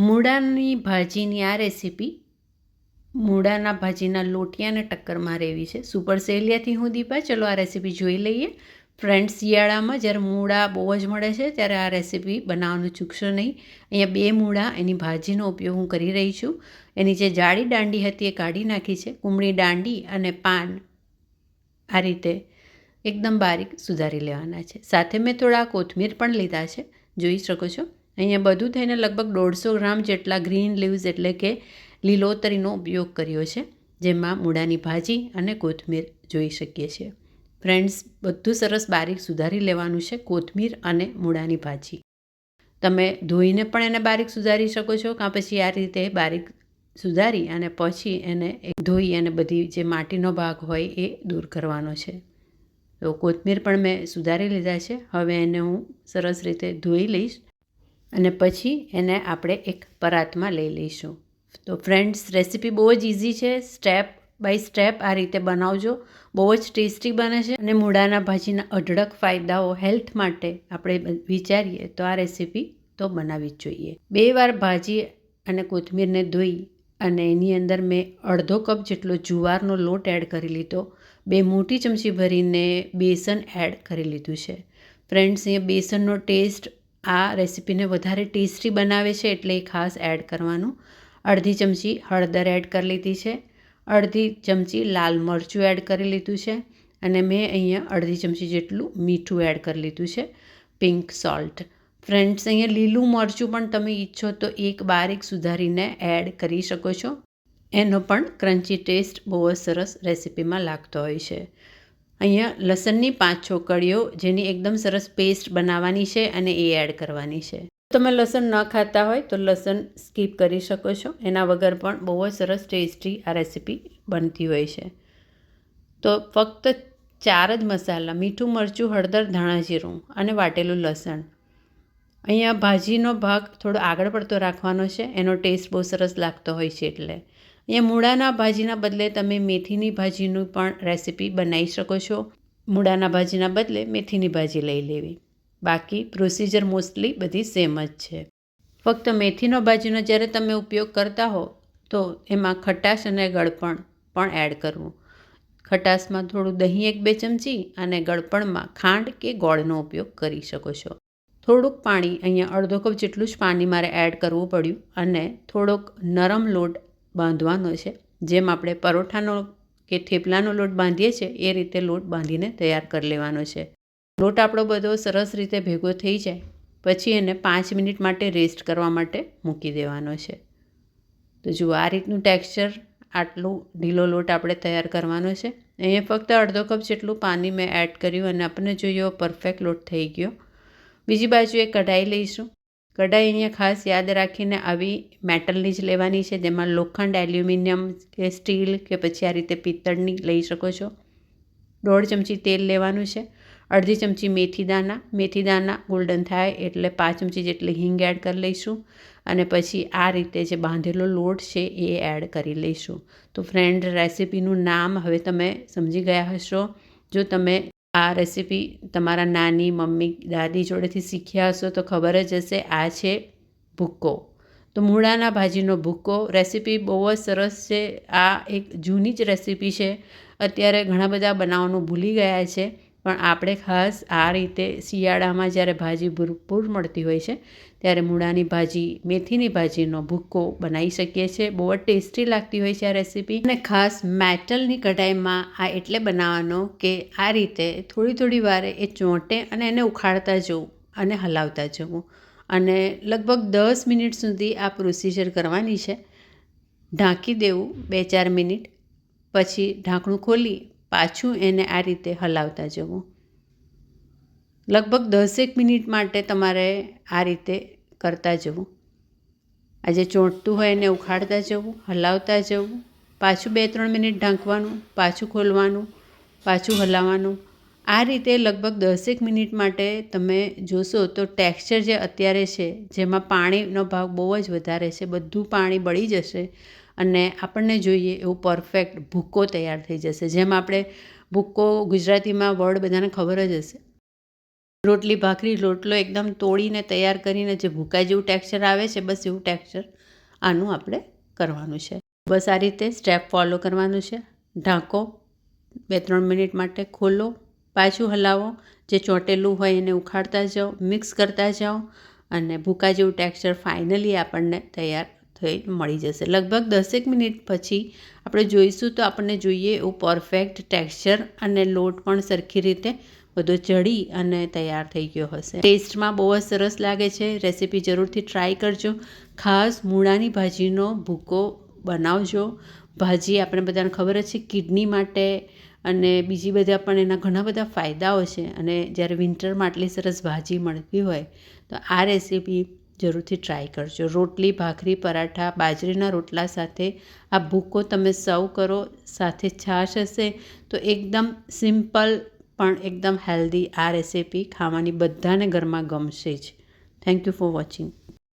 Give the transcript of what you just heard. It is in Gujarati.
મૂળાની ભાજીની આ રેસીપી મૂળાના ભાજીના લોટિયાને ટક્કર મારે એવી છે. સુપર સેલિયાથી હું દીપા, ચલો આ રેસીપી જોઈ લઈએ. ફ્રેન્ડ્સ, શિયાળામાં જ્યારે મૂળા બહુ જ મળે છે, ત્યારે આ રેસીપી બનાવવાનું ચૂકશો નહીં. અહીંયા બે મૂળા, એની ભાજીનો ઉપયોગ હું કરી રહી છું. એની જે જાડી દાંડી હતી એ કાઢી નાખી છે. કુમળી દાંડી અને પાન આ રીતે એકદમ બારીક સુધારી લેવાના છે. સાથે મેં થોડા કોથમીર પણ લીધા છે. જોઈ શકો છો. અહીંયા બધું થઈને લગભગ દોઢસો ગ્રામ જેટલા ગ્રીન લીવ્સ એટલે કે લીલોતરીનો ઉપયોગ કર્યો છે, જેમાં મૂળાની ભાજી અને કોથમીર જોઈ શકીએ છીએ. ફ્રેન્ડ્સ, બધું સરસ બારીક સુધારી લેવાનું છે કોથમીર અને મૂળાની ભાજી. તમે ધોઈને પણ એને બારીક સુધારી શકો છો, કાં પછી આ રીતે બારીક સુધારી અને પછી એને ધોઈ અને બધી જે માટીનો ભાગ હોય એ દૂર કરવાનો છે. તો કોથમીર પણ મેં સુધારી લીધા છે. હવે એને હું સરસ રીતે ધોઈ લઈશ. અને પછી એને આપણે એક પરાતમાં લઈ લઈશું. તો ફ્રેન્ડ્સ રેસીપી બહુ જ ઇઝી છે. સ્ટેપ બાય સ્ટેપ આ રીતે બનાવજો. બહુ જ ટેસ્ટી બને છે. અને મૂળાના ભાજીના અઢળક ફાયદાઓ હેલ્થ માટે આપણે વિચારીએ તો આ રેસીપી તો બનાવવી જ જોઈએ. બે વાર ભાજી અને કોથમીરને ધોઈ અને એની અંદર મેં અડધો કપ જેટલો જુવારનો લોટ એડ કરી લીધો. બે મોટી ચમચી ભરીને બેસન એડ કરી લીધું છે. ફ્રેન્ડ્સ અહીંયા બેસનનો ટેસ્ટ આ રેસીપીને વધારે ટેસ્ટી બનાવે છે એટલે એ ખાસ એડ કરવાનું. અડધી ચમચી હળદર એડ કરી લીધી છે. અડધી ચમચી લાલ મરચું એડ કરી લીધું છે. અને મેં અહીંયા અડધી ચમચી જેટલું મીઠું એડ કરી લીધું છે. Pink salt. ફ્રેન્ડ્સ, અહીંયા લીલું મરચું પણ તમે ઈચ્છો તો એક બારીક સુધારીને એડ કરી શકો છો. એનો પણ ક્રન્ચી ટેસ્ટ બહુ જ સરસ રેસીપીમાં લાગતો હોય છે. અહીંયા લસણની પાંચ છોકડીઓ જેની એકદમ સરસ પેસ્ટ બનાવવાની છે અને એ એડ કરવાની છે. તમે લસણ ન ખાતા હોય તો લસણ સ્કીપ કરી શકો છો. એના વગર પણ બહુ જ સરસ ટેસ્ટી આ રેસીપી બનતી હોય છે. તો ફક્ત ચાર જ મસાલા, મીઠું, મરચું, હળદર, ધાણા જીરું અને વાટેલું લસણ. અહીંયા ભાજીનો ભાગ થોડો આગળ પડતો રાખવાનો છે. એનો ટેસ્ટ બહુ સરસ લાગતો હોય છે એટલે. અહીંયા મૂળાના ભાજીના બદલે તમે મેથીની ભાજીનું પણ રેસીપી બનાવી શકો છો. મૂળાના ભાજીના બદલે મેથીની ભાજી લઈ લેવી. બાકી પ્રોસિજર મોસ્ટલી બધી સેમ જ છે. ફક્ત મેથીનો ભાજીનો જ્યારે તમે ઉપયોગ કરતા હો, તો એમાં ખટાશ અને ગળપણ પણ એડ કરવું. ખટાશમાં થોડું દહીં એક બે ચમચી અને ગળપણમાં ખાંડ કે ગોળનો ઉપયોગ કરી શકો છો. થોડુંક પાણી, અહીંયા અડધો કપ જેટલું જ પાણી મારે એડ કરવું પડ્યું અને થોડોક નરમ લોટ બાંધવાનો છે. જેમ આપણે પરોઠાનો કે થેપલાનો લોટ બાંધીએ છીએ, એ રીતે લોટ બાંધીને તૈયાર કરી લેવાનો છે. લોટ આપણો બધો સરસ રીતે ભેગો થઈ જાય. પછી એને પાંચ મિનિટ માટે રેસ્ટ કરવા માટે મૂકી દેવાનો છે. તો જુઓ, આ રીતનું ટેક્સચર, આટલું ઢીલો લોટ આપણે તૈયાર કરવાનો છે. અહીંયા ફક્ત અડધો કપ જેટલું પાણી મેં એડ કર્યું અને આપણને જોઈએ પરફેક્ટ લોટ થઈ ગયો. બીજી બાજુ એક કઢાઈ લઈશું. કઢાઈ અહીંયા ખાસ યાદ રાખીને આવી મેટલની જ લેવાની છે, જેમાં લોખંડ, એલ્યુમિનિયમ કે સ્ટીલ કે પછી આ રીતે પિત્તળની લઈ શકો છો. દોઢ ચમચી તેલ લેવાનું છે, અડધી ચમચી મેથી દાણા ગોલ્ડન થાય એટલે પાંચ ચમચી જેટલી હિંગ એડ કરી લઈશું અને પછી આ રીતે જે બાંધેલો લોટ છે એ એડ કરી લઈશું. તો ફ્રેન્ડ રેસીપીનું નામ હવે તમે સમજી ગયા હશો. જો તમે આ રેસીપી તમારા નાની, મમ્મી, દાદી જોડેથી શીખ્યા હશો તો ખબર જ હશે, આ છે ભૂક્કો. તો મૂળાના ભાજીનો ભૂક્કો રેસીપી બહુ જ સરસ છે. આ એક જૂની જ રેસીપી છે. અત્યારે ઘણા બધા બનાવવાનું ભૂલી ગયા છે. પણ આપણે ખાસ આ રીતે શિયાળામાં જ્યારે ભાજી ભરપૂર મળતી હોય છે, ત્યારે મૂળાની ભાજી, મેથીની ભાજીનો ભૂક્કો બનાવી શકીએ છીએ. બહુ જ ટેસ્ટી લાગતી હોય છે આ રેસીપી. અને ખાસ મેટલની કઢાઈમાં આ એટલે બનાવવાનો કે આ રીતે થોડી થોડી વારે એ ચોંટે અને એને ઉખાડતા જવું અને હલાવતા જવું. અને લગભગ દસ મિનિટ સુધી આ પ્રોસિજર કરવાની છે. ઢાંકી દેવું બે ચાર મિનિટ, પછી ઢાંકણું ખોલી પાછું એને આ રીતે હલાવતા જવું. લગભગ દસેક મિનિટ માટે તમારે આ રીતે કરતા જવું. આજે ચોંટતું હોય એને ઉખાડતા જવું, હલાવતા જવું, પાછું બે ત્રણ મિનિટ ઢાંકવાનું, પાછું ખોલવાનું, પાછું હલાવવાનું. આ રીતે લગભગ દસેક મિનિટ માટે તમે જોશો તો ટેક્સચર જે અત્યારે છે, જેમાં પાણીનો ભાગ બહુ જ વધારે છે, બધું પાણી બળી જશે અને આપણને જોઈએ એવું પરફેક્ટ ભૂક્કો તૈયાર થઈ જશે. જેમ આપણે ભૂક્કો ગુજરાતીમાં વર્ડ બધાને ખબર જ હશે. રોટલી, ભાખરી, રોટલો એકદમ તોડીને તૈયાર કરીને જે ભૂકા જેવું ટેક્સચર આવે છે, બસ એવું ટેક્સચર આનું આપણે કરવાનું છે. બસ આ રીતે સ્ટેપ ફોલો કરવાનું છે. ઢાંકો બે, ત્રણ મિનિટ માટે ખોલો. પાછું હલાવો. જે ચોંટેલું હોય એને ઉખાડતા જાઓ મિક્સ કરતા જાઓ અને ભૂકા જેવું ટેક્સચર ફાઇનલી આપણને તૈયાર થઈ મળી જશે. લગભગ દસેક મિનિટ પછી આપણે જોઈશું તો આપણને જોઈએ એવું પરફેક્ટ ટેક્સચર અને લોટ પણ સરખી રીતે બધો ચડી અને તૈયાર થઈ ગયો હશે. ટેસ્ટમાં બહુ જ સરસ લાગે છે. રેસીપી જરૂરથી ટ્રાય કરજો. ખાસ મૂળાની ભાજીનો ભૂકો બનાવજો. ભાજી આપણે બધાને ખબર જ છે કિડની માટે અને બીજી બધા પણ એના ઘણા બધા ફાયદાઓ છે અને જ્યારે વિન્ટરમાં આટલી સરસ ભાજી મળતી હોય તો આ રેસીપી જરૂરથી ટ્રાય કરજો. રોટલી, ભાખરી, પરાઠા, બાજરીના રોટલા સાથે આ ભૂકો તમે સર્વ કરો, સાથે છાશ હશે તો એકદમ સિમ્પલ પણ એકદમ હેલ્ધી આ રેસીપી ખાવાની બધાને ઘરમાં ગમશે જ. Thank you for watching